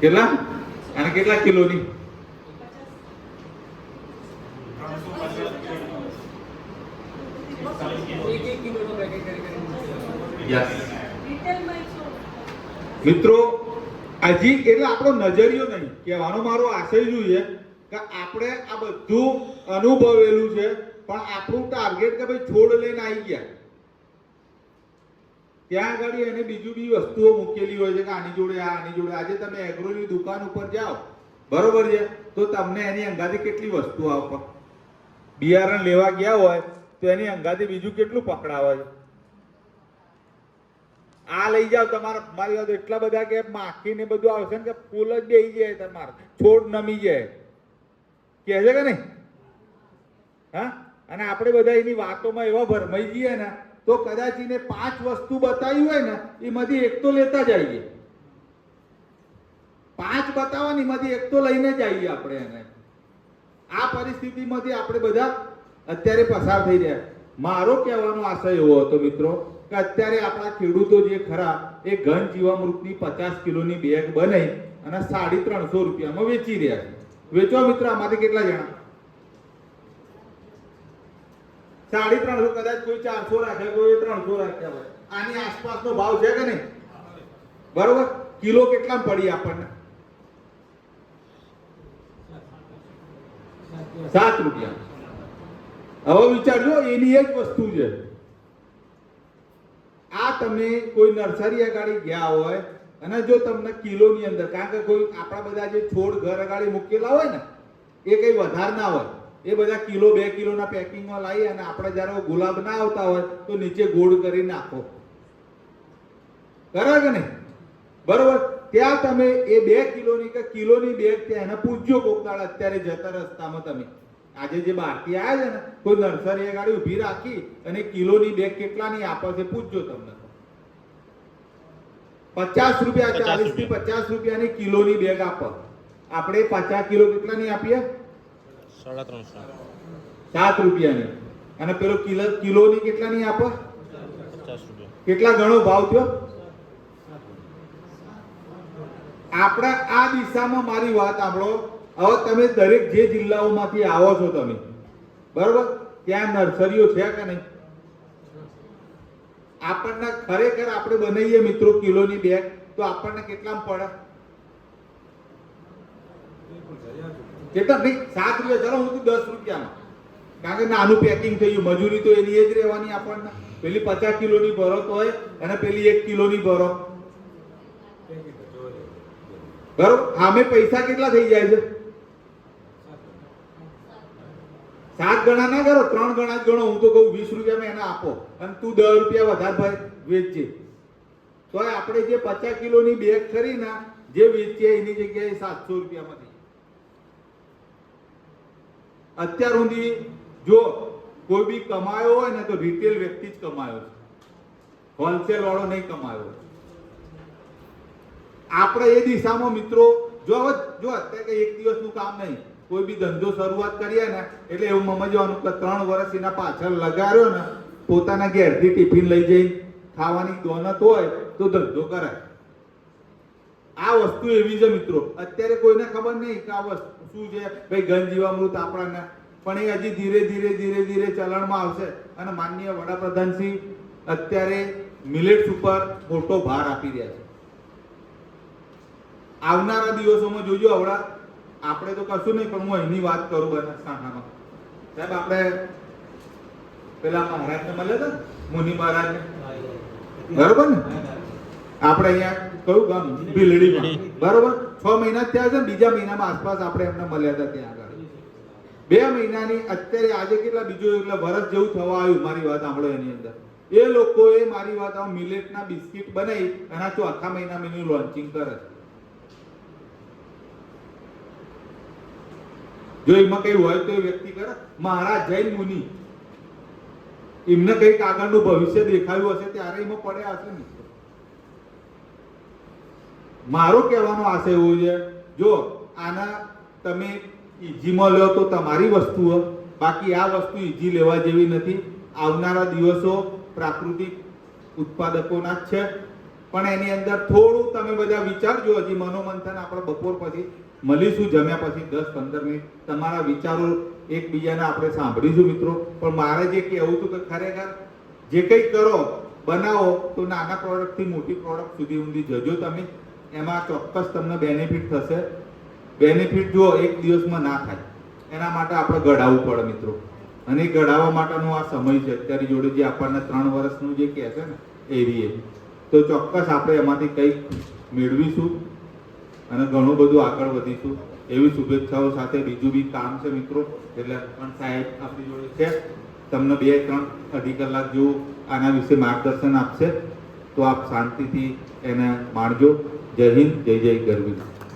કેટલા? અને કેટલા કિલોની? મિત્રો હજી એટલે આપણો નજરિયો નહીં. કહેવાનો મારો આશય શું છે કે આપણે આ બધું અનુભવેલું છે, પણ આપણું ટાર્ગેટ કે ભાઈ છોડ લઈને આવી ગયા. ત્યાં આગળ એને બીજું બી વસ્તુઓ મૂકેલી હોય છે કે આની જોડે આ, આની જોડે આજે તમે એગ્રોની દુકાન ઉપર જાઓ, બરોબર છે? તો તમને એની અંગાથી કેટલી વસ્તુઓ આપો બિયારણ લેવા ગયા હોય, તો એની અંગાથી બીજું કેટલું પકડાવે છે? આ લઈ જાઓ, તમારા, મારી વાત એટલા બધા કે માખી ને બધું આવશે ને કે ફૂલ જ બેહી જાય તમારે. છોડ નમી જાય. કહે છે કે નહીં? હા? અને આપણે બધા એની વાતોમાં એવા ભરમાઈ જઈએ ને તો કદાચ એને પાંચ વસ્તુ બતાવી હોય ને એમાંથી એક તો લેતા જઈએ. પાંચ બતાવવાની એમાંથી એક તો લઈને જઈએ આપણે એને. આ પરિસ્થિતિમાંથી આપણે બધા અત્યારે પસાર થઈ રહ્યા. મારો કહેવાનો આશય એવો હતો, મિત્રો, કે અત્યારે આપણા ખેડૂતો જે ખરા, એ ઘન જીવામૃતની પચાસ કિલોની બેગ બનાવી અને સાડી ત્રણસો રૂપિયામાં વેચી રહ્યા છે. વેચો મિત્ર, આમાંથી કેટલા જણા? સાડી ત્રણસો કદાચ કોઈ ચારસો રાખે કોઈ ત્રણસો રાખ્યા હોય. આની આસપાસનો ભાવ છે કે નહીં? બરોબર? કિલો કેટલા પડી આપણને? સાત રૂપિયા. હવે વિચારજો, એની એક વસ્તુ છે. આ તમે કોઈ નર્સરી અગાડી ગયા હોય, અને જો તમને કિલોની અંદર, કારણ કે કોઈ આપણા બધા જે છોડ ઘર અગાડી મૂકેલા હોય ને, એ કઈ વધાર ના હોય. એ બધા કિલો બે કિલોના પેકિંગમાં લાવી અને આપણે જ્યારે ગુલાબ ના આવતા હોય તો નીચે ગોળ કરી નાખો. બરાબર કે નહીં? બરોબર? ત્યાં તમે એ બે કિલોની કે કિલોની બેગ ત્યાં એને પૂછજો કોક દાડ અત્યારે જતા રસ્તામાં તમે. આજે જે બહારથી આવ્યા છે ને કોઈ નર્સરી ગાડી ઊભી રાખી અને કિલોની બેગ કેટલાની આપે છે પૂછજો તમને. પચાસ રૂપિયા ચાલીસથી પચાસ રૂપિયાની કિલોની બેગ આપો. આપણે પચાસ કિલો કેટલાની આપીએ? સાડા ત્રણસો. સાત રૂપિયાની. અને પેલો કિલો કિલોની કેટલાની આપો? પચાસ રૂપિયા. કેટલા ગણો ભાવ થયો? આપણા આ દિશામાં મારી વાત સાંભળો. હવે તમે દરેક જે જિલ્લાઓમાંથી આવો છો તમે બરોબર? ત્યાં નર્સરીઓ છે કે નહીં? આપણને ખરેખર આપણે બનાવીએ મિત્રો કિલોની બેગ તો આપણને કેટલામાં પડે? કેટલા ભાઈ સાત રૂપિયા ચાલો હું તું દસ રૂપિયામાં. કારણ કે નાનું પેકિંગ થઈ ગયું, મજૂરી તો એની એ જ રહેવાની આપણને. પેલી પચાસ કિલોની ભરો તો હોય, અને પેલી એક કિલોની ભરો. બરોબર? આમે પૈસા કેટલા થઈ જાય છે? સાત ગણા ના કરો, ત્રણ ગણા જ ગણો. હું તો કહું, વીસ રૂપિયામાં એને આપો. અને તું દસ રૂપિયા વધારે ભાઈ વેચજે. તો આપણે જે પચાસ કિલોની બેગ ખરી ને જે વેચીએ એની જગ્યાએ સાતસો રૂપિયામાં થઈ અત્યાર સુધી જો કોઈ બી કમાયો હોય ને તો રિટેલ વ્યક્તિ જ કમાયો છે. હોલસેલ વાળો નહીં કમાયો આપણે એ દિશામાં મિત્રો, જો હવે જો અત્યારે એક દિવસનું કામ નહીં, કોઈ બી ધંધો શરૂઆત કરીએ ને, એટલે એવું સમજવાનું કે ત્રણ વર્ષ એના પાછળ લગાડ્યો ને, પોતાના ઘેરથી ટિફિન લઈ જઈ, ખાવાની દોનત હોય તો ધંધો કરાય. આ વસ્તુ એવી છે મિત્રો. અત્યારે કોઈને ખબર નહીં કે આ વસ્તુ શું છે? ભાઈ ઘન જીવામૃત આપણાને. પણ એ હજી ધીરે ધીરે ધીરે ધીરે ચલણમાં આવશે. અને માનનીય વડાપ્રધાન શ્રી અત્યારે મિલેટ્સ ઉપર મોટો ભાર આપી રહ્યા છે. આવનારા દિવસોમાં જોજો આવડા આપણે તો કશું નહીં પણ હું અહીંની વાત કરું બનાસકાંઠામાં સાહેબ આપણે પેલા મહારાજને મળ્યા હતા મુનિ મહારાજને? બરોબર ને? આપણે અહીંયા કયું ગામ? ભીલડીમાં બરોબર? છ મહિના ત્યાં છે બીજા મહિનામાં આસપાસ આપણે એમને મળ્યા હતા ત્યાં આગળ. બે મહિનાની અત્યારે આજે કેટલા બીજો એટલે વરસ જેવું થવા આવ્યું મારી વાત સાંભળો એની અંદર. એ લોકોએ મારી વાત આમ મિલેટના બિસ્કિટ બનાવી એના ચોથા મહિનામાં એનું લોન્ચિંગ કરે જો એમાં કઈ હોય તો એ વ્યક્તિ કરે. મહારાજ જૈન મુનિ. એમને કંઈક આગળનું ભવિષ્ય દેખાયું હશે ત્યારે એમાં પડ્યા હશે ને. મારો કહેવાનો આશય એવો છે, જો આના તમે ઈજીમાં લો તો તમારી વસ્તુ બાકી આ વસ્તુ ઈજી લેવા જેવી નથી. આવનારા દિવસો પ્રાકૃતિક ઉત્પાદકોના જ છે. પણ એની અંદર થોડું તમે બધા વિચારજો, હજી મનોમંથન આપણે બપોર પછી મળીશું, જમ્યા પછી દસ પંદર મિનિટ. તમારા વિચારો એકબીજાને આપણે સાંભળીશું મિત્રો. પણ મારે જે કહેવું હતું કે ખરેખર જે કંઈ કરો, બનાવો, તો નાના પ્રોડક્ટથી મોટી પ્રોડક્ટ સુધી ઊંધી જજો તમે. એમાં ચોક્કસ તમને બેનિફિટ થશે. બેનિફિટ જો એક દિવસમાં ના થાય. એના માટે આપણે ઘડાવવું પડે મિત્રો. અને એ ઘડાવવા માટેનો આ સમય છે. અત્યારે જોડે જે આપણને ત્રણ વર્ષનું જે કહે છે ને એરીએ તો ચોક્કસ આપણે એમાંથી કંઈક મેળવીશું અને ઘણું બધું આગળ વધીશું. એવી શુભેચ્છાઓ સાથે બીજું બી કામ છે મિત્રો. એટલે પણ સાહેબ આપણી જોડે છે. તમને બે ત્રણ અઢી કલાક જેવું આના વિશે માર્ગદર્શન આપશે. તો આપ શાંતિથી એને માણજો. જય હિન્દ જય જય ગરવી.